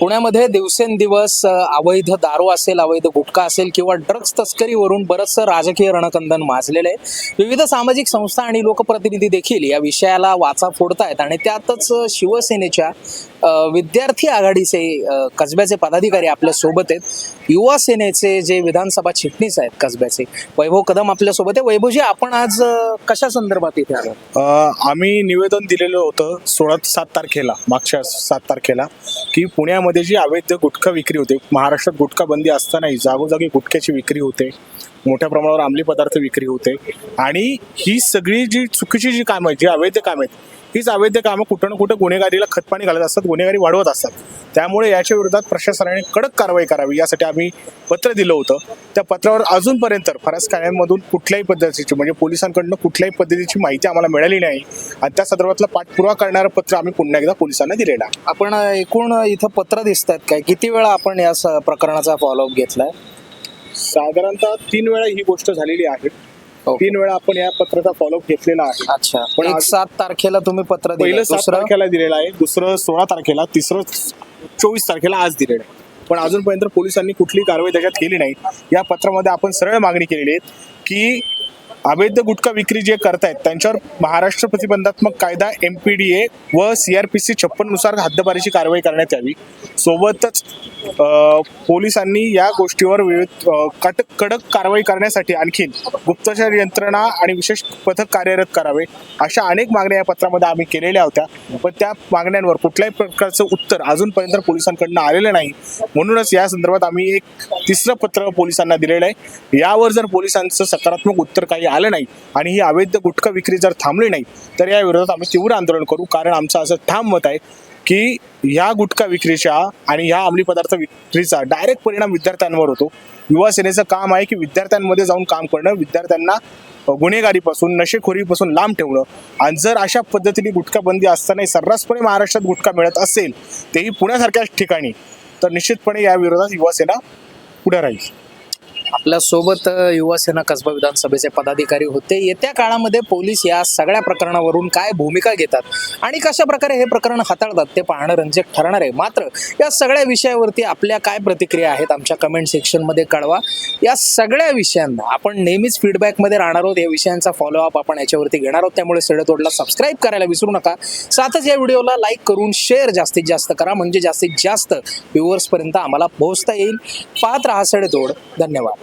पुण्यामध्ये दिवसेंदिवस अवैध दारू असेल अवैध गुटखा असेल किंवा ड्रग्ज तस्करीवरून बरंचसं राजकीय रणकंदन माजलेलं आहे. विविध सामाजिक संस्था आणि लोकप्रतिनिधी देखील या विषयाला वाचा फोडतायत आणि त्यातच शिवसेनेच्या विद्यार्थी आघाडीचे कसब्याचे पदाधिकारी आपल्यासोबत आहेत. युवा सेनेचे जे विधानसभा चिटणीस आहेत कसब्याचे. वैभव कदम आपल्यासोबत आहे. वैभवजी आपण आज कशा संदर्भात इथे आलो? आम्ही निवेदन दिलेलं होतं सोळा सात तारखेला मागच्या सात तारखेला की पुण्यामध्ये जी अवैध गुटखा विक्री होते महाराष्ट्रात गुटखा बंदी असतानाही जागोजागी गुटख्याची विक्री होते मोठ्या प्रमाणावर अंमली पदार्थ विक्री होते आणि ही सगळी जी चुकीची जी कामं आहेत जी अवैध कामं आहेत हीच अवैध कामं कुठं ना कुठं गुन्हेगारीला खतपाणी घालत असतात गुन्हेगारी वाढवत असतात. त्यामुळे याच्या विरोधात प्रशासनाने कडक कारवाई करावी यासाठी आम्ही पत्र दिलं होतं. त्या पत्रावर अजूनपर्यंत फरस कायममधून कुठल्याही पद्धतीची म्हणजे पोलिसांकडनं कुठल्याही पद्धतीची माहिती आम्हाला मिळाली नाही. आणि त्या संदर्भातला पाठपुरावा करणारं पत्र आम्ही पुन्हा एकदा पोलिसांना दिलेलं आहे. आपण एकूण इथं पत्र दिसत आहेत काय? किती वेळा आपण या प्रकरणाचा फॉलोअप घेतलाय? साधारणतः तीन वेळा ही गोष्ट झालेली आहे. तीन वेळा आपण या पत्राचा फॉलोअप घेतलेला आहे. अच्छा. पण एक सात तारखेला तुम्ही पत्र दिलं. पहिलं सात दुसरं? तारखेला दिलेलं आहे. दुसरं सोळा तारखेला तिसरं चोवीस तारखेला आज दिलेलं आहे. पण अजूनपर्यंत पोलिसांनी कुठली कारवाई त्याच्यात केली नाही. या पत्रामध्ये आपण सरळ मागणी केलेली आहे की अवैध गुटखा विक्री जे करतायत त्यांच्यावर महाराष्ट्र प्रतिबंधात्मक कायदा एम पी डी ए व सी आर पी सी छप्पननुसार हद्दपारीची कारवाई करण्यात यावी. सोबतच पोलिसांनी या गोष्टीवर विविध कट कडक कारवाई करण्यासाठी आणखीन गुप्तचर यंत्रणा आणि विशेष पथक कार्यरत करावे अशा अनेक मागण्या या पत्रामध्ये आम्ही केलेल्या होत्या. पण त्या मागण्यांवर कुठल्याही प्रकारचं उत्तर अजूनपर्यंत पोलिसांकडनं आलेलं नाही. म्हणूनच या संदर्भात आम्ही एक तिसरं पत्र पोलिसांना दिलेलं आहे. यावर जर पोलिसांचं सकारात्मक उत्तर काही आलं नाही आणि ही अवैध गुटखा विक्री जर थांबली नाही तर या विरोधात आम्ही तीव्र आंदोलन करू. कारण आमचं असं ठाम मत आहे की ह्या गुटखा विक्रीच्या आणि ह्या अंमली पदार्थ विक्रीचा डायरेक्ट परिणाम विद्यार्थ्यांवर होतो. युवा सेनेचं काम आहे की विद्यार्थ्यांमध्ये जाऊन काम करणं विद्यार्थ्यांना गुन्हेगारीपासून नशेखोरीपासून लांब ठेवणं. आणि जर अशा पद्धतीने गुटखा बंदी असतानाही सर्रासपणे महाराष्ट्रात गुटखा मिळत असेल तेही पुण्यासारख्याच ठिकाणी तर निश्चितपणे या विरोधात युवा सेना पुढे राहील. आपल्यासोबत युवासेना कसबा विधानसभेचे पदाधिकारी होते. येत्या काळामध्ये पोलीस या सगळ्या प्रकरणावरून काय भूमिका घेतात आणि कशा प्रकारे हे प्रकरण हाताळतात ते पाहणं रंजक ठरणार आहे. मात्र या सगळ्या विषयावरती आपल्या काय प्रतिक्रिया आहेत आमच्या कमेंट सेक्शनमध्ये कळवा. या सगळ्या विषयांना आपण नेहमीच फीडबॅकमध्ये राहणार आहोत. या विषयांचा फॉलोअप आपण याच्यावरती घेणार आहोत. त्यामुळे सडेतोडला सबस्क्राईब करायला विसरू नका. साथच या व्हिडिओला लाईक करून शेअर जास्तीत जास्त करा. म्हणजे जास्तीत जास्त व्ह्युअर्सपर्यंत आम्हाला पोहोचता येईल. पाहत राहा सडेतोड. धन्यवाद.